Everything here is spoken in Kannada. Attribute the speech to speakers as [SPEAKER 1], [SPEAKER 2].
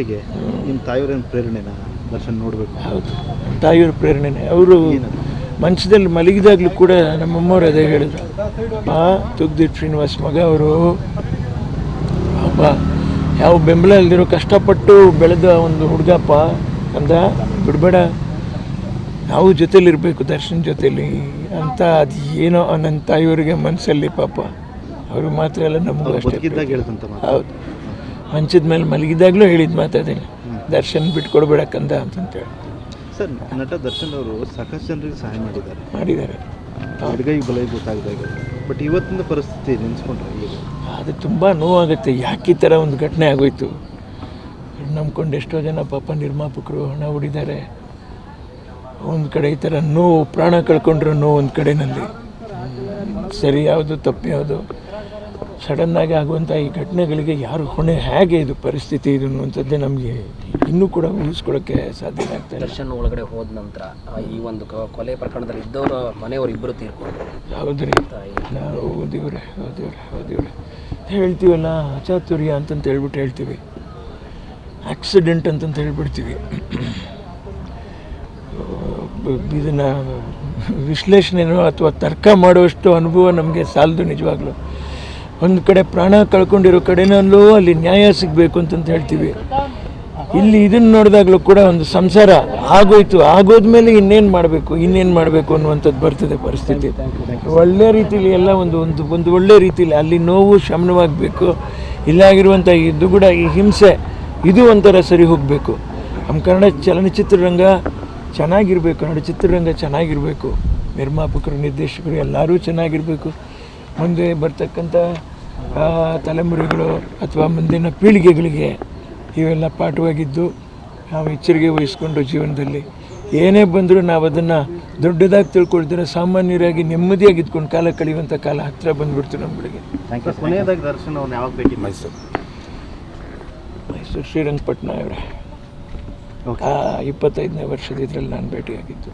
[SPEAKER 1] ಭೇಟಿಗೆ ನಿಮ್ಮ ತಾಯಿಯವ್ರೇನು ಪ್ರೇರಣೆನ ದರ್ಶನ್ ನೋಡಬೇಕು?
[SPEAKER 2] ಹೌದು. ತಾಯಿಯವ್ರ ಪ್ರೇರಣೆನೇ. ಅವರು ಮಂಚದಲ್ಲಿ ಮಲಗಿದಾಗಲೂ ಕೂಡ ನಮ್ಮಮ್ಮವ್ರು ಅದೇ ಹೇಳಿದ್ರು. ಆ ತುಗ್ದಿಟ್ ಶ್ರೀನಿವಾಸ್ ಮಗ ಅವರು ಅಪ್ಪ ಯಾವ ಬೆಂಬಲ ಇಲ್ದಿರೋ ಕಷ್ಟಪಟ್ಟು ಬೆಳೆದ ಒಂದು ಹುಡುಗಪ್ಪ ಅಂದ ಬಿಡಬೇಡ ನಾವು ಜೊತೇಲಿರಬೇಕು ದರ್ಶನ್ ಜೊತೆಲಿ ಅಂತ ಅದು ಏನೋ ನನ್ನ ತಾಯಿಯವರಿಗೆ ಮನಸ್ಸಲ್ಲಿ ಪಾಪ. ಅವರು ಮಾತ್ರ ಎಲ್ಲ ನಮಗೂ ಅಷ್ಟೇ ಹೌದು. ಮಂಚದ ಮೇಲೆ ಮಲಗಿದಾಗಲೂ ಹೇಳಿದ ಮಾತಾಡೀನಿ ದರ್ಶನ್ ಬಿಟ್ಕೊಡ್ಬೇಡಕ್ಕಂತ ಅಂತ ಅಂತಂತೇಳಿ.
[SPEAKER 1] ಸರ್ ನಟ ದರ್ಶನ್ ಅವರು ಸಾಕಷ್ಟು ಜನರಿಗೆ ಸಹಾಯ ಮಾಡಿದ್ದಾರೆ.
[SPEAKER 2] ಮಾಡಿದ್ದಾರೆ.
[SPEAKER 1] ಹುಡುಗೈಗೆ ಬಲ ಗೊತ್ತಾಗದಾಗ ಬಟ್ ಇವತ್ತಿನ ಪರಿಸ್ಥಿತಿ ನೆನೆಸ್ಕೊಂಡ್ರೆ ಈಗ
[SPEAKER 2] ಅದು ತುಂಬ ನೋವಾಗುತ್ತೆ. ಯಾಕೆ ಈ ಥರ ಒಂದು ಘಟನೆ ಆಗೋಯ್ತು? ನಂಬ್ಕೊಂಡು ಎಷ್ಟೋ ಜನ ಪಾಪ ನಿರ್ಮಾಪಕರು ಹಣ ಹೊಡಿದ್ದಾರೆ. ಒಂದು ಕಡೆ ಈ ಥರ ನೋವು ಪ್ರಾಣ ಕಳ್ಕೊಂಡ್ರು ನೋವು ಒಂದು ಕಡೆನಲ್ಲಿ. ಸರಿ ಯಾವುದು ತಪ್ಪು ಯಾವುದು? ಸಡನ್ನಾಗಿ ಆಗುವಂಥ ಈ ಘಟನೆಗಳಿಗೆ ಯಾರು ಹೊಣೆ ಹೇಗೆ ಇದು ಪರಿಸ್ಥಿತಿ ಇದು ಅನ್ನುವಂಥದ್ದೇ ನಮಗೆ ಇನ್ನೂ ಕೂಡ ಊಹಿಸ್ಕೊಳ್ಳೋಕ್ಕೆ ಸಾಧ್ಯ ಆಗ್ತದೆ
[SPEAKER 3] ದರ್ಶನ್ ಒಳಗಡೆ ಹೋದ ನಂತರ ಈ ಒಂದು ಕೊಲೆ ಪ್ರಕರಣದಲ್ಲಿ ಇದ್ದವರ ಮನೆಯವರು ಇಬ್ಬರು ತೀರ್ಕೊಂಡ್ರು.
[SPEAKER 2] ಹೌದ್ರಿ ನಾವು ಓದಿವ್ರೆ ಓದಿವ್ರೆ ಓದಿವ್ರೆ ಹೇಳ್ತೀವಲ್ಲ ಅಚಾತುರ್ಯ ಅಂತಂತ ಹೇಳ್ಬಿಟ್ಟು ಹೇಳ್ತೀವಿ. ಆಕ್ಸಿಡೆಂಟ್ ಅಂತಂತ ಹೇಳ್ಬಿಡ್ತೀವಿ. ಇದನ್ನು ವಿಶ್ಲೇಷಣೆನೋ ಅಥವಾ ತರ್ಕ ಮಾಡುವಷ್ಟು ಅನುಭವ ನಮಗೆ ಸಾಲದು ನಿಜವಾಗ್ಲೂ. ಒಂದು ಕಡೆ ಪ್ರಾಣ ಕಳ್ಕೊಂಡಿರೋ ಕಡೆನಲ್ಲೂ ಅಲ್ಲಿ ನ್ಯಾಯ ಸಿಗಬೇಕು ಅಂತಂತ ಹೇಳ್ತೀವಿ. ಇಲ್ಲಿ ಇದನ್ನು ನೋಡಿದಾಗಲೂ ಕೂಡ ಒಂದು ಸಂಸಾರ ಆಗೋಯ್ತು. ಆಗೋದ್ಮೇಲೆ ಇನ್ನೇನು ಮಾಡಬೇಕು ಇನ್ನೇನು ಮಾಡಬೇಕು ಅನ್ನುವಂಥದ್ದು ಬರ್ತದೆ ಪರಿಸ್ಥಿತಿ. ಒಳ್ಳೆ ರೀತಿಲಿ ಎಲ್ಲ ಒಂದು ಒಂದು ಒಂದು ಒಳ್ಳೆ ರೀತಿಲಿ ಅಲ್ಲಿ ನೋವು ಶಮನವಾಗಬೇಕು. ಇಲ್ಲಾಗಿರುವಂಥ ಇದು ಕೂಡ ಈ ಹಿಂಸೆ, ಇದು ಒಂಥರ ಸರಿ ಹೋಗಬೇಕು. ನಮ್ಮ ಕನ್ನಡ ಚಲನಚಿತ್ರರಂಗ ಚೆನ್ನಾಗಿರಬೇಕು ಕನ್ನಡ ಚಿತ್ರರಂಗ ಚೆನ್ನಾಗಿರಬೇಕು. ನಿರ್ಮಾಪಕರು, ನಿರ್ದೇಶಕರು ಎಲ್ಲರೂ ಚೆನ್ನಾಗಿರಬೇಕು. ಮುಂದೆ ಬರ್ತಕ್ಕಂಥ ತಲೆಮುರಿಗಳು ಅಥವಾ ಮುಂದಿನ ಪೀಳಿಗೆಗಳಿಗೆ ಇವೆಲ್ಲ ಪಾಠವಾಗಿದ್ದು ನಾವು ಎಚ್ಚರಿಕೆ ವಹಿಸ್ಕೊಂಡು ಜೀವನದಲ್ಲಿ. ಏನೇ ಬಂದರೂ ನಾವು ಅದನ್ನು ದೊಡ್ಡದಾಗಿ ತಿಳ್ಕೊಳ್ತೀರ ಸಾಮಾನ್ಯರಾಗಿ ನೆಮ್ಮದಿಯಾಗಿ ಇದ್ಕೊಂಡು ಕಾಲ ಕಳೆಯುವಂಥ ಕಾಲ ಹತ್ತಿರ ಬಂದ್ಬಿಡ್ತು ನಮ್ಮ
[SPEAKER 1] ಬೆಳಿಗ್ಗೆ ಕೊನೆಯದಾಗಿ ದರ್ಶನ ಯಾವಾಗ ಭೇಟಿ ಮೈಸೂರು.
[SPEAKER 2] ಮೈಸೂರು ಶ್ರೀರಂಗಪಟ್ಟಣ ಅವರೇ. ಇಪ್ಪತ್ತೈದನೇ ವರ್ಷದ ಇದರಲ್ಲಿ ನಾನು ಭೇಟಿಯಾಗಿದ್ದು.